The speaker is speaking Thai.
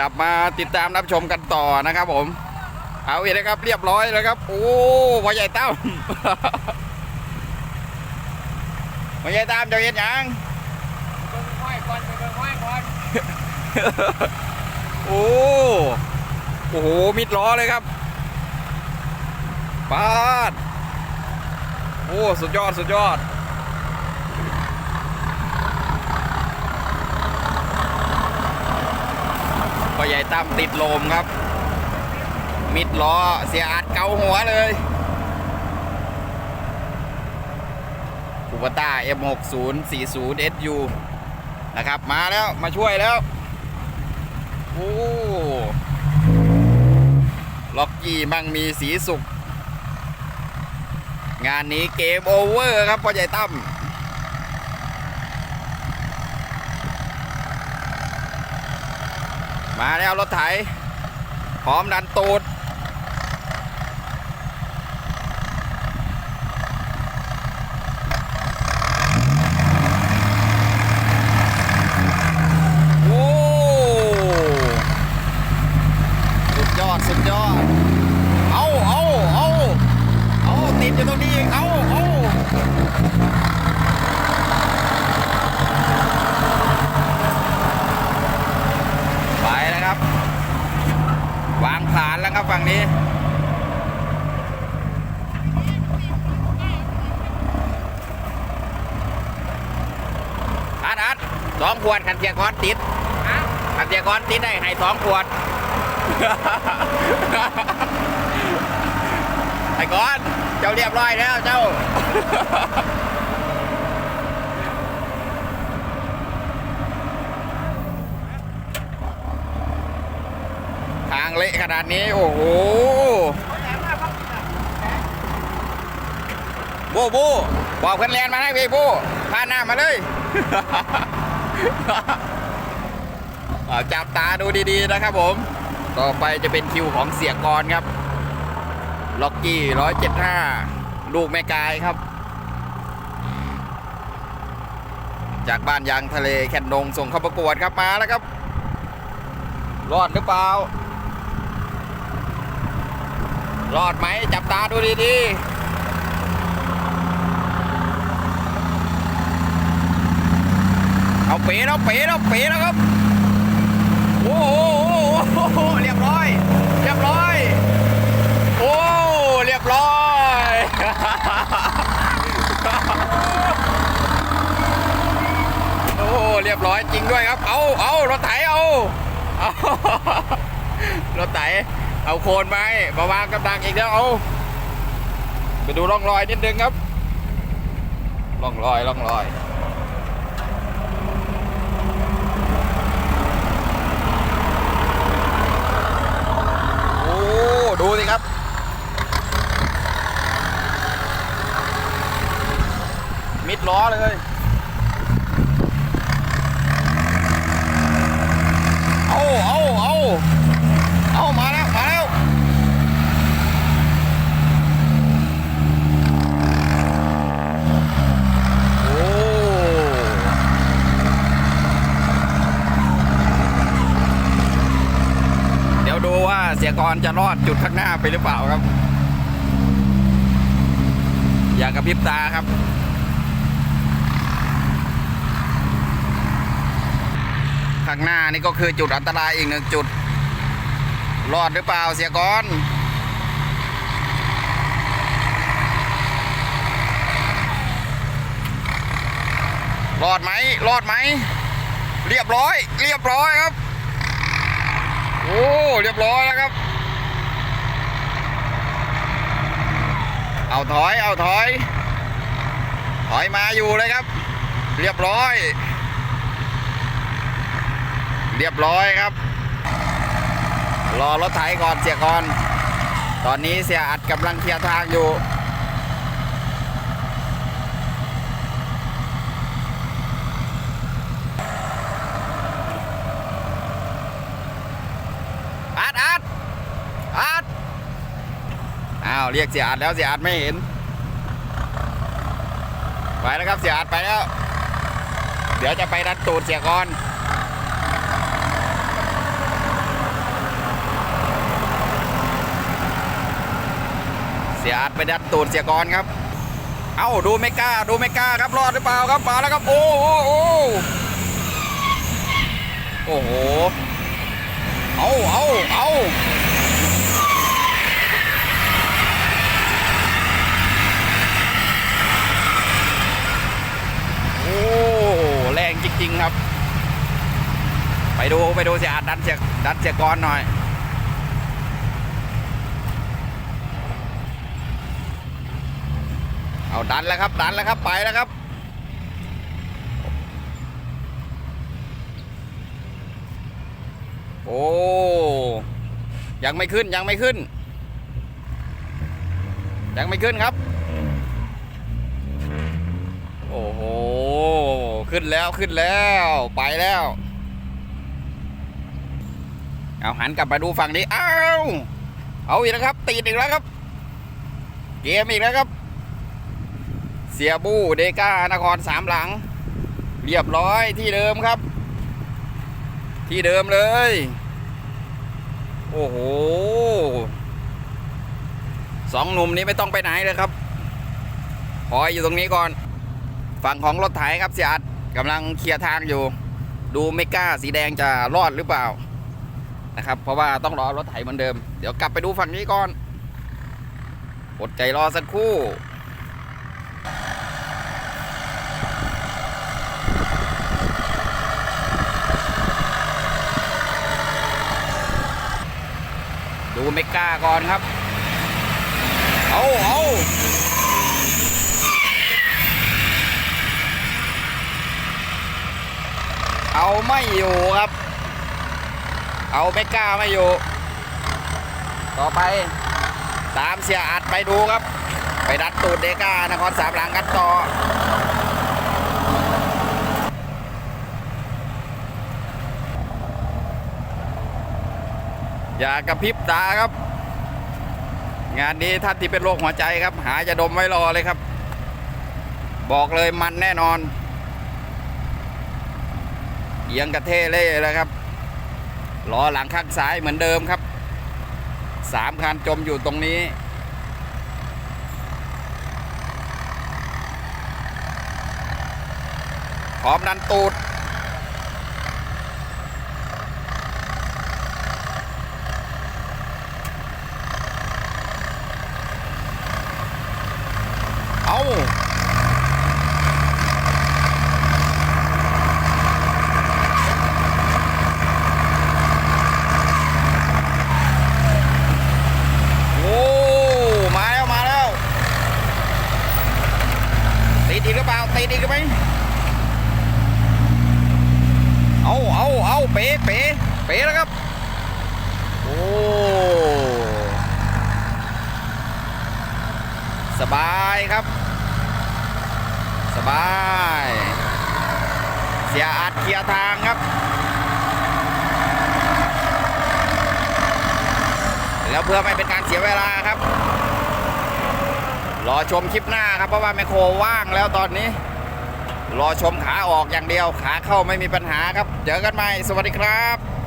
กลับมาติดตามรับชมกันต่อนะครับผม เอาอีกนะครับเรียบร้อยแล้วครับ โอ้พ่อใหญ่ตั้มพ่อใหญ่ตั้มจะเห็นยังเบิ่งห้อยก่อนไปเบิ่งห้อยก่อนโอ้โอ้โหมิดล้อเลยครับปาดโอ้ สุดยอด สุดยอด พ่อใหญ่ตั้มติดลมครับ มิดล้อเสียอัดเกาหัวเลยคูปต้า M60 40 SU นะครับ มาแล้วมาช่วยแล้ว โอ้ล็อกกี้มั่งมีสีสุขงานนี้เกมโอเวอร์ครับพ่อใหญ่ตั้ม มาแล้วรถไถพร้อมดันตูด โอ้ สุดยอด สุดยอด เอาเอาเอาเอาติดอยู่ตรงนี้เองเอาเอาไปแล้วครับ วางฐาน แล้วครับฝั่งนี้อัดอัดสองขวดขันเทียกรติดฮะขันเทียกรติดได้ให้สองขวดไอ้ก้อน เจ้าเรียบร้อยแล้วเจ้า ทางเละขนาดนี้ โอ้โหโบโบบอกเพื่อนแลนมาให้พี่โบพาหน้ามาเลย จับตาดูดีๆนะครับผม ต่อไปจะเป็นคิวของเสียกรครับ ล็อกกี้ร้อยเจ็ดห้าลูกแม่กายครับ จากบ้านยางทะเลแคนดงส่งเข้าประกวดครับมาแล้วครับ รอดหรือเปล่า รอดไหมจับตาดูดีๆเอาเป๋แล้วเป๋แล้วเป๋แล้วครับโอ้โหโอ้โหเรียบร้อย เรียบร้อย โอ้ เรียบร้อย โอ้ เรียบร้อยจริงด้วยครับ เอาเอารถไถเอา เอารถไถ เอาโคนไปมาวางกำลังอีกแล้วเอาไปดูร่องรอยนิดนึงครับร่องรอยร่องรอยโอ้ดูสิครับมิดล้อเลย เอาเอาเอาเอามาแล้ว มาแล้ว โอ้ เดี๋ยวดูว่า เสียกรจะรอดจุดข้างหน้าไปหรือเปล่าครับ อย่ากระพริบตาครับ ข้างหน้านี่ก็คือจุดอันตรายอีกหนึ่งจุด รอดหรือเปล่าเสียกรรอดไหมรอดไหม เรียบร้อย เรียบร้อยครับ โอ้เรียบร้อยแล้วครับ เอาถอยเอาถอย ถอยมาอยู่เลยครับ เรียบร้อย เรียบร้อยครับ รอรถไถก่อนเสียก่อน ตอนนี้เสียอัดกำลังเคลียร์ทางอยู่าเรียกเสียอัดแล้วเสียอัดไม่เห็น ไปแล้วครับเสียอัดไปแล้ว เดี๋ยวจะไปดัดตูดเสียก่อนเสียอัดไปดัดตูดเสียก่อนครับ เอ้าดูไม่กล้าดูไม่กล้าครับรอดหรือเปล่าครับมาแล้วครับโอ้โอ้โอ้โอ้โหเอาเอาเอา จริงครับ ไปดูไปดูเสียอาดดันเสียดันเสียกรหน่อยเอาดันแล้วครับดันแล้วครับไปแล้วครับ โอ้ยังไม่ขึ้นยังไม่ขึ้น ยังไม่ขึ้นครับ โอ้โห ขึ้นแล้วขึ้นแล้วไปแล้ว เอาหันกลับมาดูฝั่งนี้ อ้าว เอาอีกแล้วครับติดอีกแล้วครับ เกมอีกแล้วครับ เสียบูเดก้านครสามหลัง เรียบร้อยที่เดิมครับ ที่เดิมเลย โอ้โหสองหนุ่มนี้ไม่ต้องไปไหนเลยครับคอยอยู่ตรงนี้ก่อน ฝั่งของรถไถครับเสียอัด กำลังเคลียร์ทางอยู่ ดูไม่กล้าสีแดงจะรอดหรือเปล่านะครับ เพราะว่าต้องรอรถไถเหมือนเดิม เดี๋ยวกลับไปดูฝั่งนี้ก่อนอดใจรอสักครู่ดูเมกาก่อนครับ เอาเอา เอาไม่อยู่ครับ เอาเมกาไม่อยู่ ต่อไปตามเสียอัดไปดูครับ ไปดัดตูดเดก้านครสามหลังกันต่ออย่ากระพริบตาครับ งานนี้ท่านที่เป็นโรคหัวใจครับ หาจะดมไว้รอเลยครับ บอกเลยมันแน่นอน เอียงกระเทเล่แลยครับล้อหลังข้างซ้ายเหมือนเดิมครับสามคันจมอยู่ตรงนี้ พร้อมดันตูด เอาโอ้ มาแล้ว มาแล้ว ติดอีกหรือเปล่า ติดอีกหรือไหมเอา เอาเอาเป๋เป๋เป๋แล้วครับ โอ้สบายครับ สบาย เสียอัดเคลียร์ทางครับ แล้วเพื่อไม่เป็นการเสียเวลาครับ รอชมคลิปหน้าครับ เพราะว่าแมคโครว่างแล้วตอนนี้ รอชมขาออกอย่างเดียว ขาเข้าไม่มีปัญหาครับ เจอกันใหม่ สวัสดีครับ